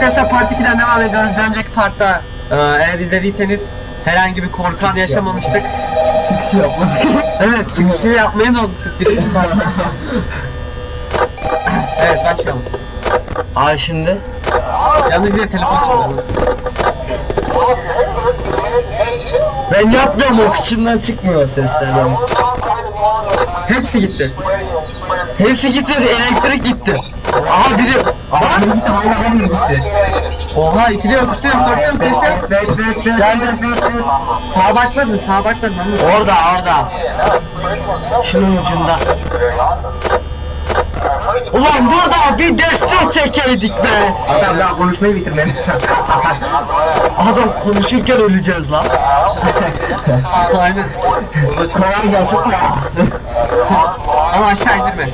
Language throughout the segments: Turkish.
arkadaşlar part 2'den devam ediyoruz. Bir önceki partta e, eğer izlediyseniz herhangi bir korku anı yaşamamıştık. Hiçbir şey yapmadım. Evet, çıkışı yapmaya da unuttuk. evet, başlayalım. Ay şimdi. Yalnız bir de telefon çalıyor. Ben yapmıyorum o kıçımdan çıkmıyor sesler. Hepsi gitti. Hepsi gitmedi elektrik gitti. Aha biri. Aa biri gitti hala ben gitti. Oha, ikili yok, beşli yok. Bek bek bek Geldi. bek bek bek. Sağa bakmadın, sağa bakmadın. Orada orada. Şunun ucunda. Ulan dur da bir destur çekeydik be. Adam daha konuşmayı bitirmedi. Adam konuşurken öleceğiz lan. Aynen. Kolay gelsin. Ama aşağı indirme.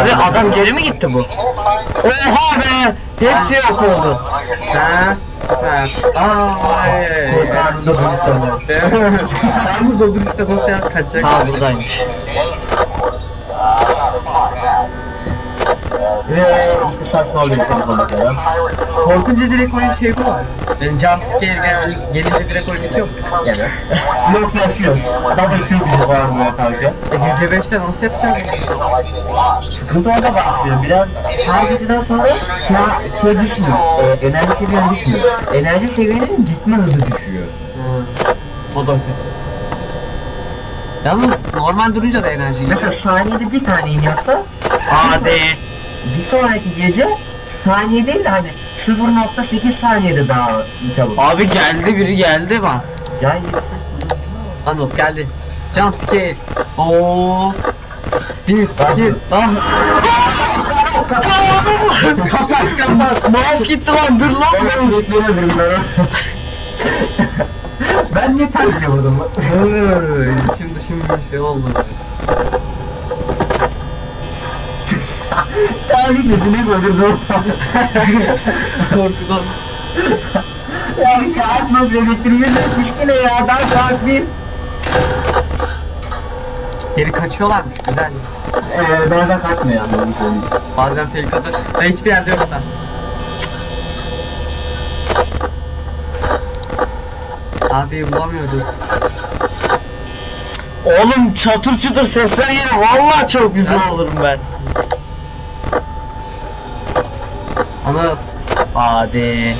Abi adam geri mi gitti bu? Oha be! Hepsi yok oldu. Ha? Ha. Aa, ay, ay, ay. Korkardım da polis döndü. Yalnız o bir işte nasıl yap kaçacak? Ha buradaymış. Ve işte saçmalıyor telefonu kadar. Korkunca direkt oyun şey bu var. Yani jump scare gel gelince direkt oyun bitiyor mu? Evet. Yok yaşıyor. Adam bekliyor bizi falan böyle karşı. E gece 5'te nasıl yapacağım? Sıkıntı orada başlıyor. Biraz her geceden sonra şey, şey düşmüyor. E, enerji seviyen düşmüyor. Enerji seviyenin gitme hızı düşüyor. O da kötü. Yalnız normal durunca da enerji. Mesela saniyede bir tane iniyorsa Hadi. Bir sonraki gece saniye değil de hani 0.8 saniyede daha çabuk. Abi geldi biri geldi bak. Cahil bir ses. Anıl geldi. Jump scare. Oo. Bir, bir, daha. kapat kapat. Mouse gitti lan dur lan. Ben sürekli öldürüm ben. ben niye terbiye vurdum lan? şimdi şimdi bir şey oldu. Terbiye nesine öldürdüm. Korkudan. ya bir şey açmaz elektriği etmiş yine ya. Daha saat bir. Geri kaçıyorlarmış güzel. Ee, bazen kaçmıyor yani. Bazen atı. Ben hiçbir yerde yok lan. Abi bulamıyorduk. Oğlum çatır çutur sesler gelir. Vallahi çok güzel olurum ben. Ana Hadi.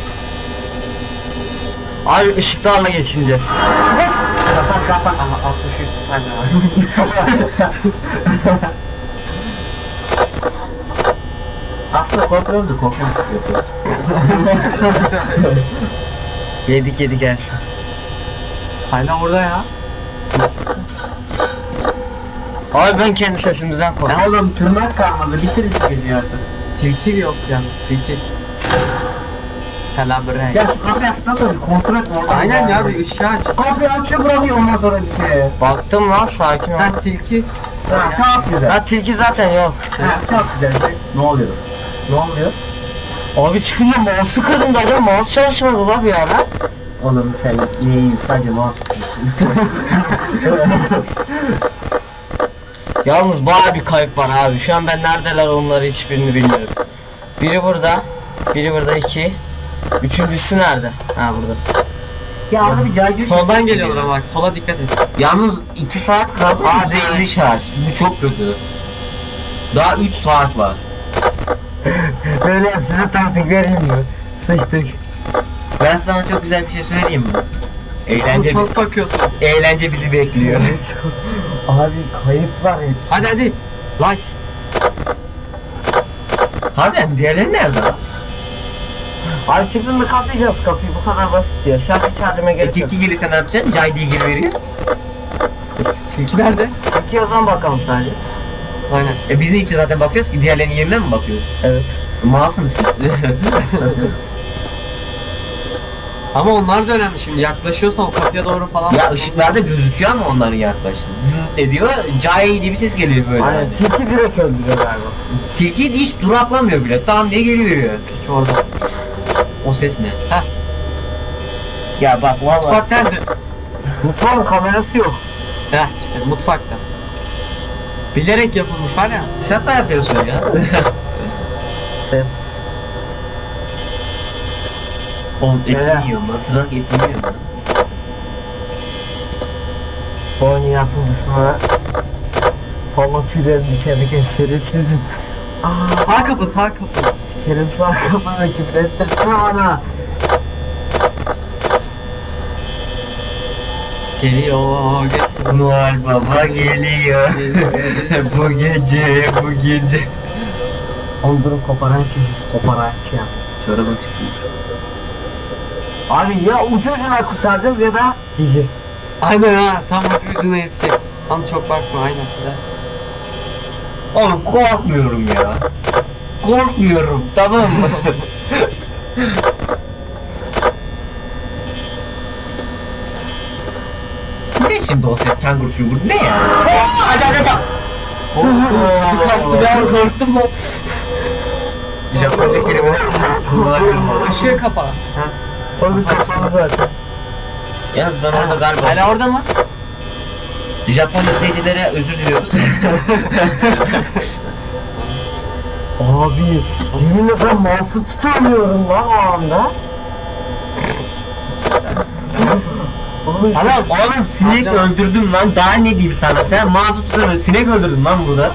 Abi ışıklarla geçineceğiz. Kapat kapat. ama 63 tane var. Aslında korkuyorum da korkuyorum yapıyor. Yedik yedik gelsin. Hala orada ya. Abi ben kendi sesimizden korkuyorum. Ya oğlum tırnak kalmadı. Bitir artık. Tilki yok yalnız tilki. Kalabre. Ya şu kapıyı açtıktan sonra bir kontrol et orada. Aynen ya bir ışığı aç. Kapıyı açıyor bırakıyor ondan sonra bir şey. Baktım lan sakin ol. Ha tilki. Ha, çok güzel. Ha tilki zaten yok. Ha, çok güzel. Ne oluyor? Ne oluyor? Abi çıkınca mouse'u kırdım da mouse çalışmadı lan bir ara. Oğlum sen iyiyim sadece mouse tutuyorsun. Yalnız baya bir kayıp var abi. Şu an ben neredeler onları hiçbirini bilmiyorum. Biri burada. Biri burada iki. Üçüncüsü nerede? Ha burada. ya orada bir caycı Soldan geliyorlar ama bak sola dikkat et. Yalnız 2 saat kaldı. Aa, %50 şarj. Bu çok kötü. Daha 3 saat var. Böyle size taktik vereyim mi? Sıçtık. Ben sana çok güzel bir şey söyleyeyim mi? Eğlence, Çok bakıyorsun. eğlence bizi bekliyor. Abi kayıp var hepsi. Hadi hadi. Like. Harbiden diğerleri nerede lan? Abi çıktığında kapayacağız kapıyı bu kadar basit ya. Şarkı çağırmaya E, gerek yok. tilki gelirse ne yapacaksın? Cay diye geri veriyor. Tilki nerede? O zaman bakalım sadece. Aynen. E biz ne için zaten bakıyoruz ki diğerlerinin yerine mi bakıyoruz? Evet. Masum siz. Ama onlar da önemli şimdi yaklaşıyorsa o kapıya doğru falan. ya ışıklarda gözüküyor ama onların yaklaştı. Zıt ediyor. Cay diye bir ses geliyor böyle. Aynen hani. tilki direkt öldürüyor galiba. Tilki hiç duraklamıyor bile. Tam diye geliyor. Tilki orada. O ses ne? Heh. Ya bak vallahi. Mutfak nerede? Mutfağın kamerası yok. Heh işte mutfakta. Bilerek yapılmış var ya. Şaka yapıyorsun ya. Ses. Oğlum et Evet. yiyorum lan. Tırnak et yiyorum lan. Bu oyunun yapımcısına forma tüylerini diken diken şerefsizim. Aa, Sağ kapı sağ kapı. sikerim sağ kapını küfür ettirtme bana. Geliyor. Gel. Noel Baba geliyor. bu gece, bu gece. Oğlum durun koparatçıyız, koparatçı yalnız. Çorabı çıkıyor. Abi ya ucu ucuna kurtaracağız ya da dizi. Aynen ha. Tam ucu ucuna yetecek. Tam çok bakma aynen. Güzel. Oğlum korkmuyorum ya. Korkmuyorum tamam mı? ne şimdi o ses çangur şungur ne ya? Aç aç aç. Ben korktum mu? Japonca kelime. Işığı kapa. Zaten. Yalnız ben orada galiba Hala orada mı? Japon izleyicilere özür diliyoruz. Abi yeminle ben mouse'u tutamıyorum lan o anda. Oğlum işte- Ana Oğlum sinek öldürdüm lan daha ne diyeyim sana sen mouse'u tutamıyorsun sinek öldürdün lan burada.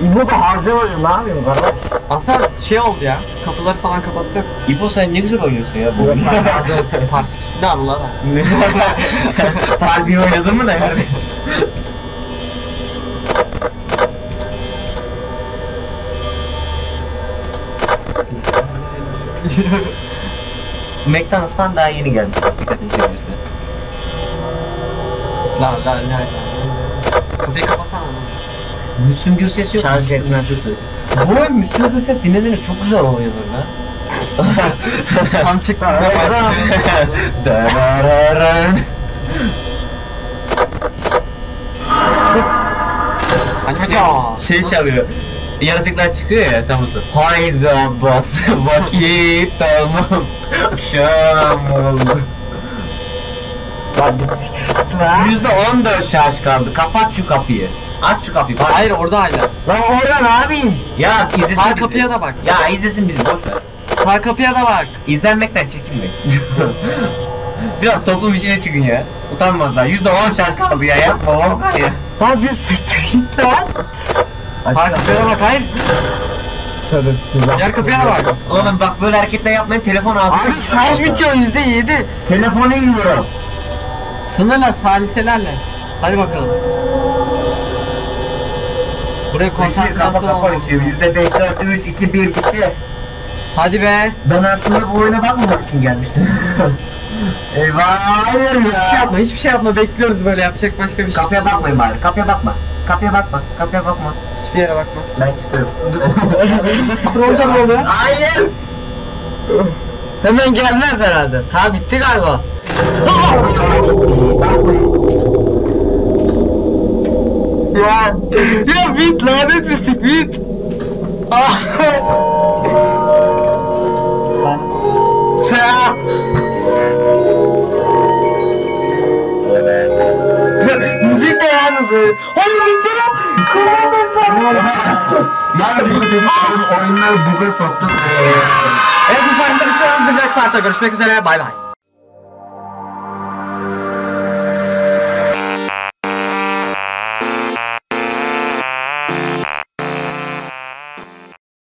İbo da harcamayın ne yapayım kardeş? aslında şey oldu ya. Kapıları falan kapatsak. İbo sen ne güzel oynuyorsun ya bu. Part 2'sini anlar ha. Harbi oynadın mı da yani? McDonald's'tan daha yeni gelmiş. Dikkatini çekerse. Lan lan lan. Kapıyı lan. Müslüm Gürses yok. Şarj etmez. Bu Müslüm Gürses dinlenir çok güzel oynuyor lan. Tam çıktı. Darararın. Şey çalıyor. Yaratıklar çıkıyor ya tam olsun. Haydi Abbas vakit tamam. Akşam oldu. Yüzde on dört şarj kaldı. Kapat şu kapıyı. Aç şu kapıyı. Bak. Hayır orada hala. Lan orada ne yapayım? Ya izlesin Sağ bizi. kapıya da bak. Ya izlesin bizi boş ver. Sağ kapıya da bak. İzlenmekten çekinmeyin. Biraz toplum içine çıkın ya. Utanmazlar. Yüzde on şarj kaldı ya. Yapma oğlum ya. Lan biz sikirdik lan. Sağ kapıya da bak. Hayır. Tövbe bismillah. Diğer kapıya da bak. Oğlum bak böyle hareketler yapmayın telefon ağzına. Abi şarj bitiyor yüzde yedi. Telefonu yiyorum. Sınırla saliselerle. Hadi bakalım. Buraya konsantrasyon. Yüzde beş, dört, üç, iki, bir bitti. Hadi be. Ben aslında bu oyuna bakmamak için gelmiştim. Eyvah hayır Hiçbir şey ya. yapma, hiçbir şey yapma. Bekliyoruz böyle yapacak başka bir şey. Kapıya bakmayın bari. Kapıya bakma. Kapıya bakma. Kapıya bakma. Hiçbir yere bakma. Ben çıkıyorum. Ne oluyor? Hayır. Hemen gelmez herhalde. Ta bitti galiba. Ya ya bit lanet pislik bit. Ah. Sen. Müzik de yalnız. Oğlum bitti lan. Yalnız bu dedik oyunları buga soktuk. Evet bu bitiriyoruz. Bir dahaki partta görüşmek üzere. Bay bay.